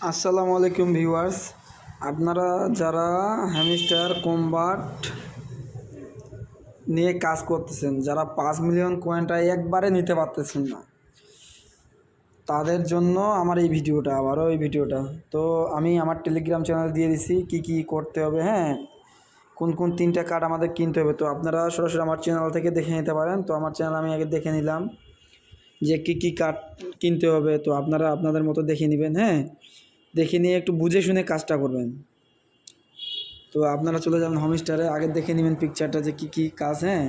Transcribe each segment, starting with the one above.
আসসালামু আলাইকুম ভিউয়ার্স। আপনারা যারা হ্যামিস্টার, কম্বাট নিয়ে কাজ করতেছেন, যারা পাঁচ মিলিয়ন কয়েনটা একবারে নিতে পারতেছেন না, তাদের জন্য আমার এই ভিডিওটা, আবারও এই ভিডিওটা। তো আমি আমার টেলিগ্রাম চ্যানেল দিয়ে দিছি, কি কি করতে হবে হ্যাঁ? কোন কোন তিনটা কার্ড আমাদের কিনতে হবে। তো আপনারা সরাসরি আমার চ্যানেল থেকে দেখে নিতে পারেন। তো আমার চ্যানেল আমি আগে দেখে নিলাম যে কী কী কার্ড কিনতে হবে। তো আপনারা আপনাদের মতো দেখে নেবেন হ্যাঁ? দেখে নিয়ে একটু বুঝে শুনে কাজটা করবেন। তো আপনারা চলে যাবেন হোমস্টারে আগে দেখে নেবেন পিকচারটা যে কী কী কাজ হ্যাঁ?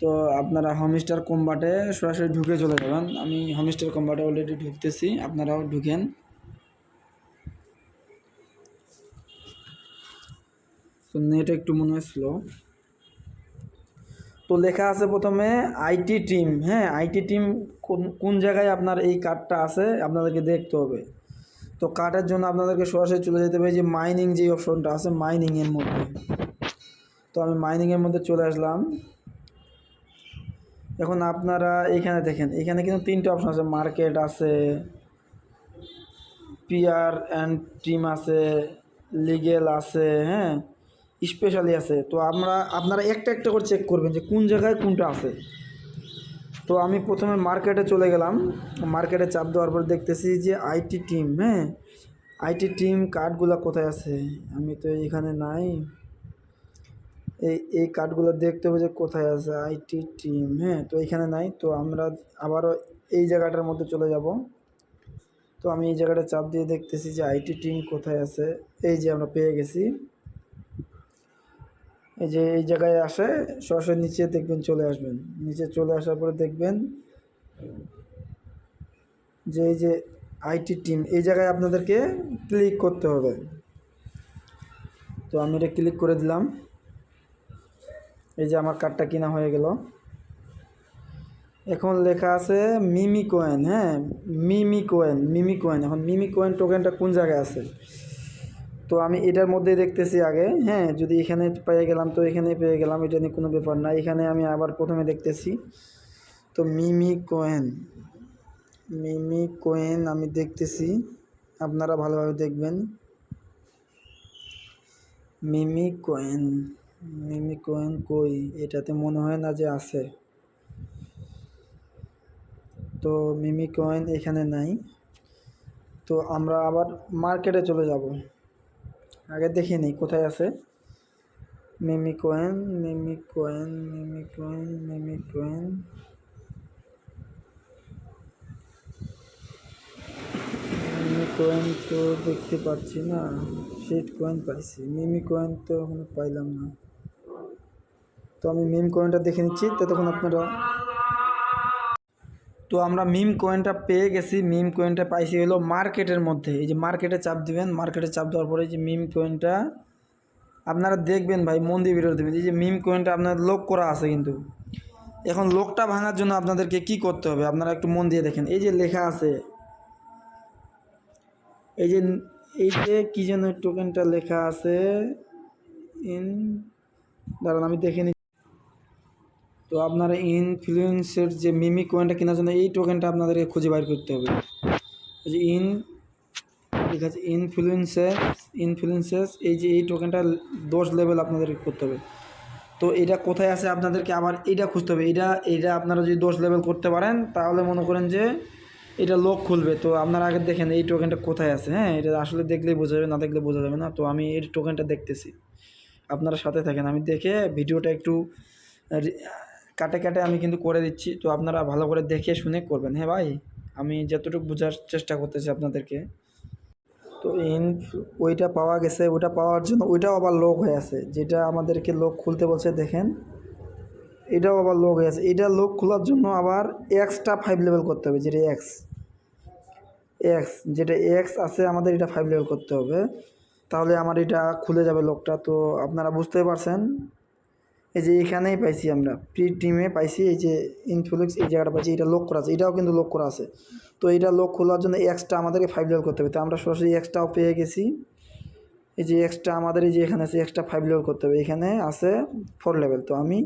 তো আপনারা হোমস্টার কম্বাটে সরাসরি ঢুকে চলে যাবেন। আমি হোমস্টার কম্বাটে অলরেডি ঢুকতেছি, আপনারাও ঢুকেন। তো নেট একটু মনে হয় স্লো তো লেখা আছে প্রথমে আইটি টিম হ্যাঁ? আইটি টিম কোন কোন জায়গায় আপনার এই কার্ডটা আছে, আপনাদেরকে দেখতে হবে। তো কাটার জন্য আপনাদেরকে সরাসরি চলে যেতে হবে যে মাইনিং যে অপশনটা আছে মাইনিংয়ের মধ্যে। তো আমি মাইনিংয়ের মধ্যে চলে আসলাম। এখন আপনারা এখানে দেখেন, এখানে কিন্তু তিনটে অপশন আছে মার্কেট আছে পিআর অ্যান্ড টিম আছে লিগেল আছে হ্যাঁ স্পেশালি আছে। তো আমরা, আপনারা একটা একটা করে চেক করবেন যে কোন জায়গায় কোনটা আছে। তো আমি প্রথমে মার্কেটে চলে গেলাম। মার্কেটে চাপ দেওয়ার পর দেখতেছি যে আইটি টিম হ্যাঁ? আইটি টিম কার্ডগুলো কোথায় আছে? আমি তো এখানে নাই। এই এই কার্ডগুলো দেখতে হবে যে কোথায় আছে আইটি টিম হ্যাঁ? তো এখানে নাই। তো আমরা আবারও এই জায়গাটার মধ্যে চলে যাব। তো আমি এই জায়গাটা চাপ দিয়ে দেখতেছি যে আইটি টিম কোথায় আছে। এই যে আমরা পেয়ে গেছি। এই যে এই জায়গায় আসে, সরাসরি নিচে দেখবেন চলে আসবেন। নিচে চলে আসার পরে দেখবেন যে এই যে আইটি টিম, এই জায়গায় আপনাদেরকে ক্লিক করতে হবে। তো আমি এটা ক্লিক করে দিলাম। এই যে আমার কার্ডটা কিনা হয়ে গেল। এখন লেখা আছে মিমি কোয়েন হ্যাঁ? মিমি কোয়েন মিমি কোয়েন। এখন মিমি কোয়েন টোকেনটা কোন জায়গায় আছে? তো আমি এটার মধ্যে দেখতেছি আগে হ্যাঁ যদি এখানে পেয়ে গেলাম তো এখানে পেয়ে গেলাম, এটা নিয়ে কোনো ব্যাপার না। এখানে আমি আবার প্রথমে দেখতেছি। তো মিমি কোয়েন মিমি কোয়েন আমি দেখতেছি। আপনারা ভালোভাবে দেখবেন। মিমি কোয়েন মিমি কোয়েন কই? এটাতে মনে হয় না যে আছে। তো মিমি কয়েন এখানে নাই। তো আমরা আবার মার্কেটে চলে যাব। আগে দেখে নিই কোথায় আছে? Mimi coin Mimi coin Mimi coin Mimi coin Mimi coin তো দেখতে পাচ্ছি না শিট কয়েন পাইছি। মিমি কয়েন তো এখনও পাইলাম না। তো আমি মিম কয়েনটা দেখে নিচ্ছি, ততক্ষণ আপনারা তো আমরা মিম কয়েনটা পেয়ে গেছি। মিম কয়েনটা পাইছি হলো মার্কেটের মধ্যে। এই যে মার্কেটে চাপ দিবেন মার্কেটে চাপ দেওয়ার পরে যে মিম কয়েনটা আপনারা দেখবেন ভাই, মন দিয়ে দেবেন এই যে মিম কয়েনটা আপনার লোক করা আছে কিন্তু। এখন লোকটা ভাঙার জন্য আপনাদেরকে কি করতে হবে? আপনারা একটু মন দিয়ে দেখেন। এই যে লেখা আছে, এই যে এই যে কী যেন টোকেনটা লেখা আছে। ইন দাঁড়ান, আমি দেখে তো আপনারা ইনফ্লুয়েন্সের যে মিমি কয়েনটা কেনার জন্য এই টোকেনটা আপনাদেরকে খুঁজে বাইর করতে হবে। যে ইন ঠিক আছে ইনফ্লুয়েন্সেস ইনফ্লুয়েন্সেস এই যে এই টোকেনটা দশ লেভেল আপনাদেরকে করতে হবে। তো এটা কোথায় আছে আপনাদেরকে আবার এটা খুঁজতে হবে। এটা এটা আপনারা যদি দশ লেভেল করতে পারেন, তাহলে মনে করেন যে এটা লোক খুলবে। তো আপনারা আগে দেখেন এই টোকেনটা কোথায় আছে হ্যাঁ? এটা আসলে দেখলেই বোঝা যাবে, না দেখলে বোঝা যাবে না। তো আমি এই টোকেনটা দেখতেছি। আপনারা সাথে থাকেন। আমি দেখে ভিডিওটা একটু কাটে কাটে আমি কিন্তু করে দিচ্ছি। তো আপনারা ভালো করে দেখে শুনে করবেন। হ্যাঁ ভাই? আমি যতটুকু বোঝার চেষ্টা করতেছি আপনাদেরকে। তো ইন ওইটা পাওয়া গেছে, ওইটা পাওয়ার জন্য ওইটাও আবার লোক হয়ে আছে, যেটা আমাদেরকে লোক খুলতে বলছে, দেখেন। এটাও আবার লোক হয়ে আছে। এটা লোক খোলার জন্য আবার এক্সটা ফাইভ লেভেল করতে হবে, যেটা এক্স এক্স যেটা এক্স আছে, আমাদের এটা ফাইভ লেভেল করতে হবে। তাহলে আমার এটা খুলে যাবে লোকটা তো আপনারা বুঝতে পারছেন? এই যে এখানেই পাইছি আমরা প্রি টিমে পাইছি এই যে ইনফ্লুক্স এই জায়গাটা পাইছি, এটা লক করা আছে, এটাও কিন্তু লক করা আছে। তো এটা লক খোলার জন্য এক্সট্রা আমাদেরকে ফাইভ লেভেল করতে হবে, তো আমরা সরাসরি এক্সট্রাও পেয়ে গেছি। এই যে এক্সট্রা আমাদের এই যে এখানে আছে এক্সট্রা ফাইভ লেভেল করতে হবে, এখানে আছে ফোর লেভেল তো আমি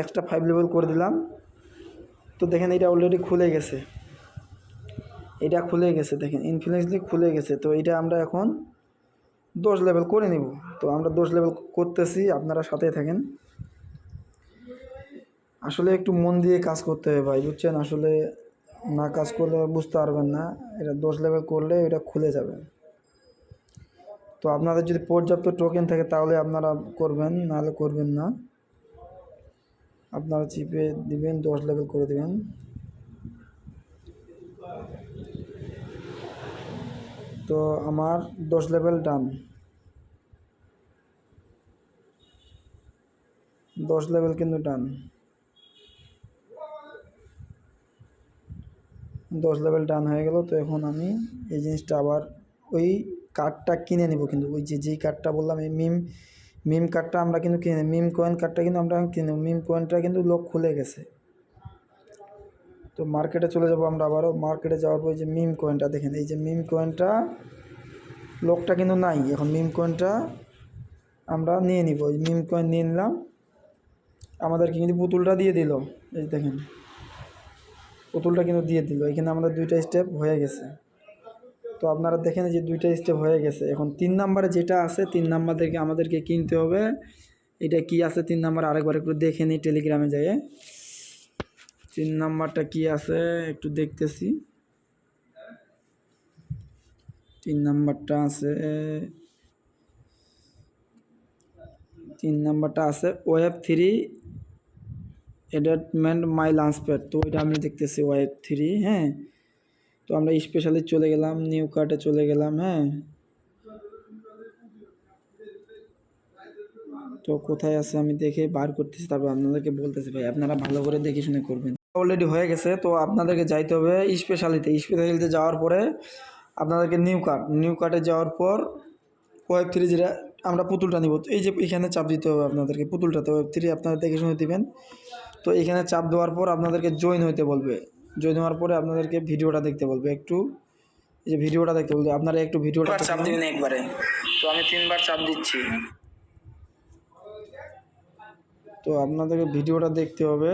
এক্সট্রা ফাইভ লেভেল করে দিলাম। তো দেখেন এটা অলরেডি খুলে গেছে। এটা খুলে গেছে, দেখেন ইনফ্লুয়েন্সলি খুলে গেছে, তো এটা আমরা এখন দশ লেভেল করে নিব। তো আমরা দশ লেভেল করতেছি, আপনারা সাথে থাকেন। আসলে একটু মন দিয়ে কাজ করতে হবে ভাই, বুঝছেন? আসলে না কাজ করলে বুঝতে পারবেন না। এটা দশ লেভেল করলে এটা খুলে যাবে। তো আপনাদের যদি পর্যাপ্ত টোকেন থাকে তাহলে আপনারা করবেন, নাহলে করবেন না। আপনারা চিপে দিবেন, দশ লেভেল করে দিবেন। তো আমার দশ লেভেল ডান দশ লেভেল কিন্তু ডান দশ লেভেল ডান হয়ে গেল, তো এখন আমি এই জিনিসটা আবার ওই কার্ডটা কিনে নেব কিন্তু। ওই যে, যেই কার্ডটা বললাম, এই মিম মিম কার্ডটা আমরা কিন্তু কিনে মিম কয়েন কার্ডটা কিন্তু আমরা কিনে মিম কয়েনটা কিন্তু লোক খুলে গেছে। তো মার্কেটে চলে যাব আমরা আবারও। মার্কেটে যাওয়ার পর যে মিম কয়েনটা দেখেন, এই যে মিম কয়েনটা লোকটা কিন্তু নাই। এখন মিম কয়েনটা আমরা নিয়ে নিব। মিম কয়েন নিয়ে নিলাম। আমাদেরকে কিন্তু পুতুলটা দিয়ে দিল। এই দেখেন। পুতুলটা কিন্তু দিয়ে দিল। এখানে আমাদের দুইটা স্টেপ হয়ে গেছে। তো আপনারা দেখেন যে দুইটা স্টেপ হয়ে গেছে। এখন তিন নাম্বারে যেটা আছে, তিন নাম্বার থেকে আমাদেরকে কিনতে হবে। এটা কি আছে? তিন নাম্বার আরেকবার একটু দেখে নিই টেলিগ্রামে যাই তিন নাম্বারটা কি আছে? একটু দেখতেছি। তিন নাম্বারটা আছে। তিন নাম্বারটা আছে ওয়েব থ্রি এডার্টমেন্ট মাই লাঞ্চ প্যাড তো ওইটা আমি দেখতেছি ওয়েব থ্রি হ্যাঁ? তো আমরা স্পেশালি চলে গেলাম নিউ কার্টে চলে গেলাম হ্যাঁ? তো কোথায় আছে আমি দেখে বার করতেছি, তারপর আপনাদেরকে বলতেছি ভাই, আপনারা ভালো করে দেখে শুনে করবেন। অলরেডি হয়ে গেছে, তো আপনাদেরকে যাইতে হবে স্পেশালিতে স্পেশালিতে যাওয়ার পরে আপনাদেরকে নিউ কার্ট নিউ কার্টে যাওয়ার পর ওয়েব থ্রি যেটা, আমরা পুতুলটা নিব। এই যে এখানে চাপ দিতে হবে আপনাদেরকে, পুতুলটাতে ওয়েব থ্রি আপনারা দেখে শুনে দিবেন। তো এখানে চাপ দেওয়ার পর আপনাদেরকে জয়েন হইতে বলবে। জয়েন হওয়ার পরে আপনাদেরকে ভিডিওটা দেখতে বলবে। একটু এই যে ভিডিওটা দেখতে বলবে আপনারা একটু ভিডিওটা চাপ দিবেন একবারে। তো আমি তিনবার চাপ দিচ্ছি। তো আপনাদেরকে ভিডিওটা দেখতে হবে।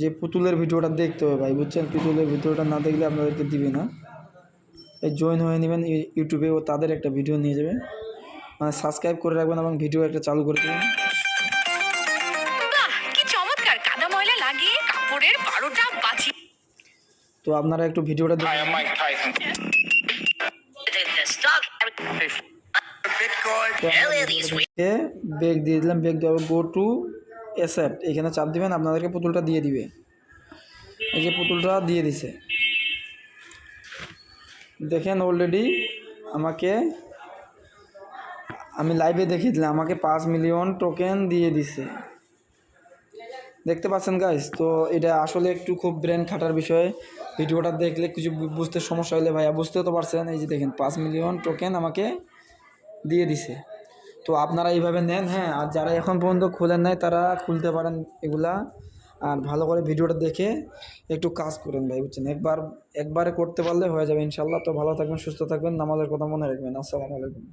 যে পুতুলের ভিডিওটা দেখতে হবে ভাই বুঝছেন? পুতুলের ভিডিওটা না দেখলে আপনাদেরকে দিবে না। এই জয়েন হয়ে নেবেন ইউটিউবে ও তাদের একটা ভিডিও নিয়ে যাবে। মানে সাবস্ক্রাইব করে রাখবেন এবং ভিডিও একটা চালু করে দেবেন। তো আপনারা একটু ভিডিওটা বেগ দিয়ে দিলাম বেগ দেওয়ার গো টু অ্যাসেপ্ট এখানে চাপ দিবেন আপনাদেরকে পুতুলটা দিয়ে দিবে। এই যে পুতুলটা দিয়ে দিছে। দেখেন অলরেডি আমাকে আমি লাইভে দেখিয়ে দিলাম আমাকে পাঁচ মিলিয়ন টোকেন দিয়ে দিছে। দেখতে পাচ্ছেন গাইস তো এটা আসলে একটু খুব ব্রেন খাটার বিষয়ে। ভিডিওটা দেখলে কিছু বুঝতে সমস্যা হলে ভাইয়া বুঝতেও তো পারছেন, এই যে দেখেন পাঁচ মিলিয়ন টোকেন আমাকে দিয়ে দিছে। তো আপনারা এইভাবে নেন হ্যাঁ আর যারা এখন পর্যন্ত খুলেন নাই, তারা খুলতে পারেন এগুলা। আর ভালো করে ভিডিওটা দেখে একটু কাজ করেন ভাই, বুঝছেন? একবার, একবারে করতে পারলে হয়ে যাবে ইনশাল্লাহ তো ভালো থাকবেন, সুস্থ থাকবেন, নামাজের কথা মনে রাখবেন। আসসালামু আলাইকুম।